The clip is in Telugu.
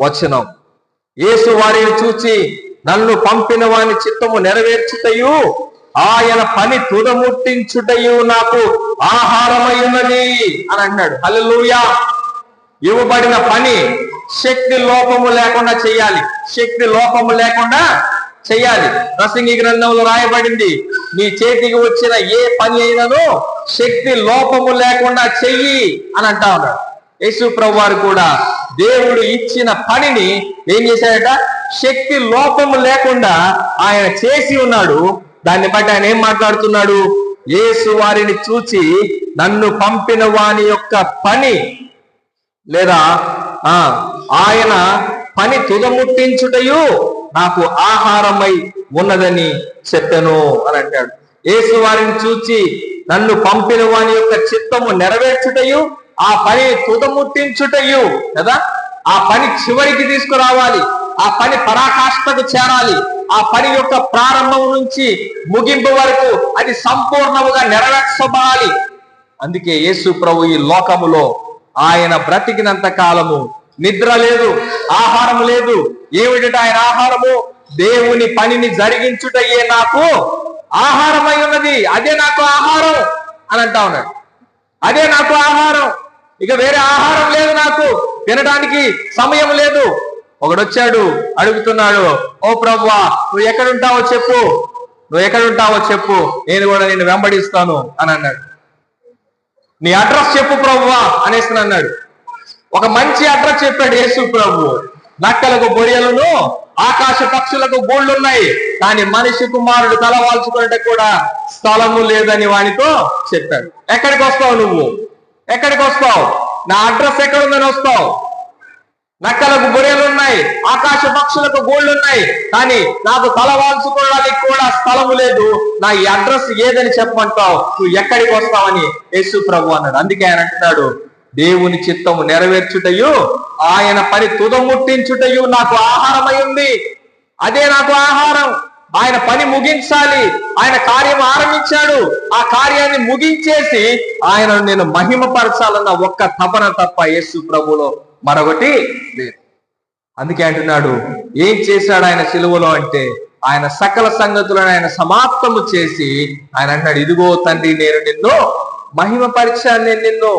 వచనం. యేసు వారిని చూచి నన్ను పంపిన వాని చిత్తము నెరవేర్చుటయు ఆయన పని తుదముట్టించుటయు నాకు ఆహారమై అని అన్నాడు హల్లెలూయా. ఇవ్వబడిన పని శక్తి లోపము లేకుండా చేయాలి. శక్తి లోపము లేకుండా చేయాలి. రసింగి గ్రంథంలో రాయబడింది నీ చేతికి వచ్చిన ఏ పని అయినను శక్తి లోపము లేకుండా చెయ్యి అని అంటా ఉన్నాడు. యేసు ప్రభువారు కూడా దేవుడు ఇచ్చిన పనిని ఏం చేశాడట? శక్తి లోపము లేకుండా ఆయన చేసి ఉన్నాడు. దాన్ని బట్టి ఆయన ఏం మాట్లాడుతున్నాడు? యేసు వారిని చూచి నన్ను పంపిన వాని యొక్క పని లేదా ఆ ఆయన పని తుదముట్టించుటయు నాకు ఆహారమై ఉన్నదని చెప్పాను అని అంటాడు. యేసు వారిని చూచి నన్ను పంపిన వాని యొక్క చిత్తము నెరవేర్చుటయు ఆ పని తుదముట్టించుటయు కదా? ఆ పని చివరికి తీసుకురావాలి. ఆ పని పరాకాష్ఠకు చేరాలి. ఆ పని యొక్క ప్రారంభం నుంచి ముగింపు వరకు అది సంపూర్ణముగా నెరవేర్చబడాలి. అందుకే యేసు ప్రభు ఈ లోకములో ఆయన బ్రతికినంత కాలము నిద్ర లేదు ఆహారం లేదు. ఏమిటంటే ఆయన ఆహారము? దేవుని పనిని జరిగించుటయే నాకు ఆహారమై ఉన్నది. అదే నాకు ఆహారం అని అంటా ఉన్నాడు. అదే నాకు ఆహారం ఇక వేరే ఆహారం లేదు నాకు. తినడానికి సమయం లేదు. ఒకడొచ్చాడు అడుగుతున్నాడు ఓ ప్రభువా నువ్వు ఎక్కడుంటావో చెప్పు. నువ్వు ఎక్కడుంటావో చెప్పు. నేను కూడా నిన్ను వెంబడిస్తాను అని అన్నాడు. నీ అడ్రస్ చెప్పు ప్రభువా అనేసి అన్నాడు. ఒక మంచి అడ్రస్ చెప్పాడు యేసు ప్రభు. నక్కలకు బొరియలను ఆకాశ పక్షులకు గూళ్ళున్నాయి. కానీ మనిషి కుమారుడు తలవాల్చుకునేట కూడా స్థలము లేదని వానితో చెప్పాడు. ఎక్కడికి వస్తావు నువ్వు? ఎక్కడికి వస్తావు? నా అడ్రస్ ఎక్కడుందని వస్తావు? నక్కలకు బొరియలు ఉన్నాయి ఆకాశ పక్షులకు గోళ్ళు ఉన్నాయి కానీ నాకు తల వాల్చుకోవడానికి కూడా స్థలము లేదు. నా ఈ అడ్రస్ ఏదని చెప్పమంటావు? నువ్వు ఎక్కడికి వస్తావని యేసు ప్రభు అన్నాడు. అందుకే ఆయన అంటున్నాడు దేవుని చిత్తము నెరవేర్చుటయు ఆయన పని తుదముట్టించుటయు నాకు ఆహారమై ఉంది. అదే నాకు ఆహారం. ఆయన పని ముగించాలి. ఆయన కార్యం ఆరంభించాడు. ఆ కార్యాన్ని ముగించేసి ఆయనను నేను మహిమపరచాలన్న ఒక్క తపన తప్ప యేసు ప్రభులో మరొకటి లేదు. అందుకే అంటున్నాడు ఏం చేశాడు ఆయన సిలువలో అంటే ఆయన సకల సంగతులను ఆయన సమాప్తము చేసి ఆయన అంటున్నాడు ఇదిగో తండ్రి నేను నిన్ను మహిమపరిచాను నేను నిన్ను